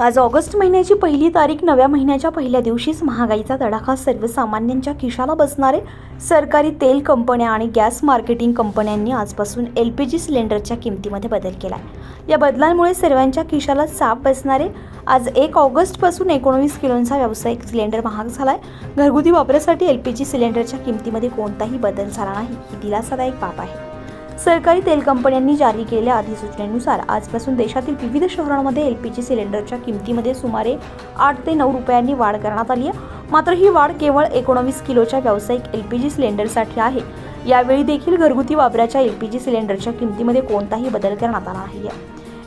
आज ऑगस्ट महिन्याची पहिली तारीख नव्या महिन्याच्या पहिल्या दिवशीच महागाईचा तडाखा सर्वसामान्यांच्या खिशाला बसणारे सरकारी तेल कंपन्या आणि गॅस मार्केटिंग कंपन्यांनी आजपासून एल पी जी सिलेंडरच्या किमतीमध्ये बदल केला आहे या बदलांमुळे सर्वांच्या खिशाला साप बसणारे आज एक ऑगस्टपासून एकोणवीस किलोंचा व्यावसायिक सिलेंडर महाग झाला आहे घरगुती वापरासाठी एल पी जी सिलेंडरच्या किमतीमध्ये कोणताही बदल झाला नाही ही दिलासादायक बाब आहे. सरकारी तेल कंपन्यांनी जारी केलेल्या अधिसूचनेनुसार आजपासून देशातील विविध शहरांमध्ये एल पी जी सिलेंडरच्या किमतीमध्ये सुमारे आठ ते नऊ रुपयांनी वाढ करण्यात आली आहे. मात्र ही वाढ केवळ एकोणवीस किलोच्या व्यावसायिक एल पी जी सिलेंडरसाठी आहे. यावेळी देखील घरगुती वापराच्या एल पी जी सिलेंडरच्या किमतीमध्ये कोणताही बदल करण्यात आला नाही आहे.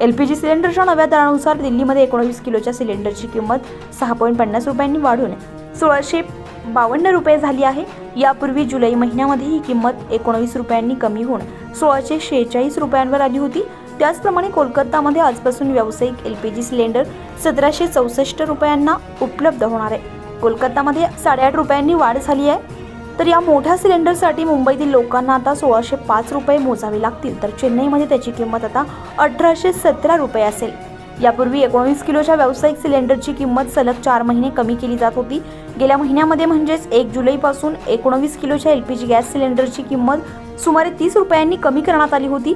एल पी जी सिलेंडरच्या नव्या दरानुसार दिल्लीमध्ये एकोणवीस किलोच्या सिलेंडरची किंमत सहा पॉईंट पन्नास रुपयांनी वाढून सोळाशे बावन्न रुपये झाली आहे. यापूर्वी जुलै महिन्यामध्ये ही किंमत एकोणवीस रुपयांनी कमी होऊन सोळाशे शेहेचाळीस रुपयांवर आली होती. त्याचप्रमाणे कोलकातामध्ये आजपासून व्यावसायिक एल पी जी सिलेंडर सतराशे चौसष्ट रुपयांना उपलब्ध होणार आहे. कोलकातामध्ये साडेआठ रुपयांनी वाढ झाली आहे. तर या मोठ्या सिलेंडरसाठी मुंबईतील लोकांना आता सोळाशे पाच रुपये मोजावे लागतील. तर चेन्नईमध्ये त्याची किंमत आता अठराशे सतरा रुपये असेल. यापूर्वी एकोणवीस किलोच्या व्यावसायिक सिलेंडरची किंमत सलग चार महिने कमी केली जात होती. गेल्या महिन्यामध्ये म्हणजेच एक जुलैपासून एकोणवीस किलोच्या एल पी जी गॅस सिलेंडरची किंमत सुमारे तीस रुपयांनी कमी करण्यात आली होती.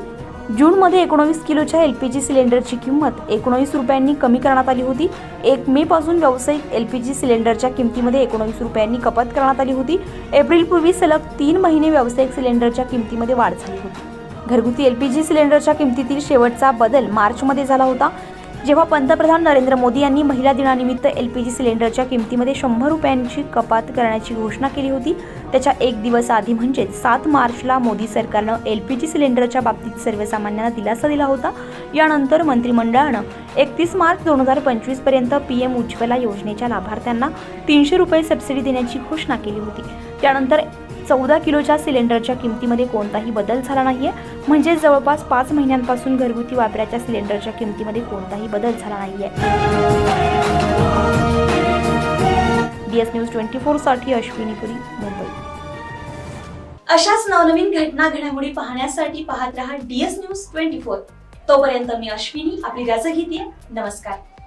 जूनमध्ये एकोणवीस किलोच्या एल पी जी सिलेंडरची किंमत एकोणवीस रुपयांनी कमी करण्यात आली होती. एक मे पासून व्यावसायिक एल पी जी सिलेंडरच्या किमतीमध्ये एकोणवीस रुपयांनी कपात करण्यात आली होती. एप्रिलपूर्वी सलग तीन महिने व्यावसायिक सिलेंडरच्या किमतीमध्ये वाढ झाली होती. घरगुती एल पी जी सिलेंडरच्या किमतीतील शेवटचा बदल मार्चमध्ये झाला होता. जेव्हा पंतप्रधान नरेंद्र मोदी यांनी महिला दिनानिमित्त एल पी जी सिलेंडरच्या किमतीमध्ये शंभर रुपयांची कपात करण्याची घोषणा केली होती त्याच्या एक दिवस आधी म्हणजेच सात मार्चला मोदी सरकारनं एल पी जी सिलेंडरच्या बाबतीत सर्वसामान्यांना दिलासा दिला होता. यानंतर मंत्रिमंडळानं एकतीस मार्च दोन हजार पंचवीसपर्यंत पी एम उज्ज्वला योजनेच्या लाभार्थ्यांना तीनशे रुपये सबसिडी देण्याची घोषणा केली होती. त्यानंतर चौदा किलोच्या सिलेंडरच्या किमतीमध्ये कोणताही बदल झाला नाहीये. म्हणजे जवळपास पाच महिन्यांपासून घरगुती वापराच्या सिलेंडरच्या किमतीमध्ये कोणताही बदल झाला नाहीये. डी एस न्यूज ट्वेंटी फोरसाठी अश्विनीपुरी मुंबई. अशाच नवनवीन घटना घडामोडी पाहण्यासाठी पाहत रहा डीएस न्यूज ट्वेंटी फोर तोपर्यंत मी अश्विनी आपली रजा घेते. नमस्कार.